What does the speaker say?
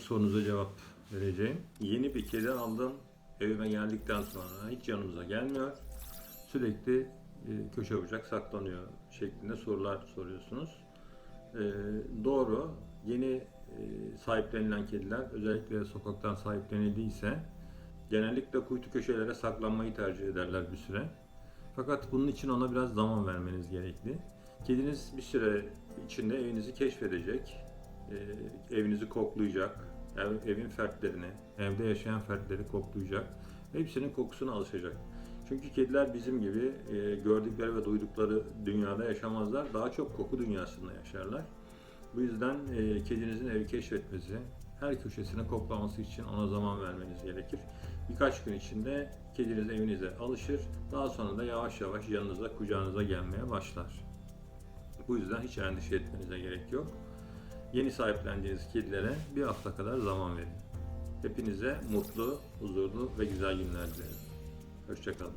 sorunuza cevap vereceğim. Yeni bir kedi aldım. Evime geldikten sonra hiç yanımıza gelmiyor. Sürekli e, köşe bucak saklanıyor şeklinde sorular soruyorsunuz. E, doğru. Yeni e, sahiplenilen kediler özellikle sokaktan sahiplenildiyse genellikle kuytu köşelere saklanmayı tercih ederler bir süre. Fakat bunun için ona biraz zaman vermeniz gerekli. Kediniz bir süre içinde evinizi keşfedecek, e, evinizi koklayacak, ev- evin fertlerini, evde yaşayan fertleri koklayacak hepsinin kokusuna alışacak. Çünkü kediler bizim gibi e, gördükleri ve duydukları dünyada yaşamazlar. Daha çok koku dünyasında yaşarlar. Bu yüzden e, kedinizin evi keşfetmesi, her köşesini koklaması için ona zaman vermeniz gerekir. Birkaç gün içinde kediniz evinize alışır. Daha sonra da yavaş yavaş yanınıza, kucağınıza gelmeye başlar. Bu yüzden hiç endişe etmenize gerek yok. Yeni sahiplendiğiniz kedilere bir hafta kadar zaman verin. Hepinize mutlu, huzurlu ve güzel günler dilerim. Hoşçakalın.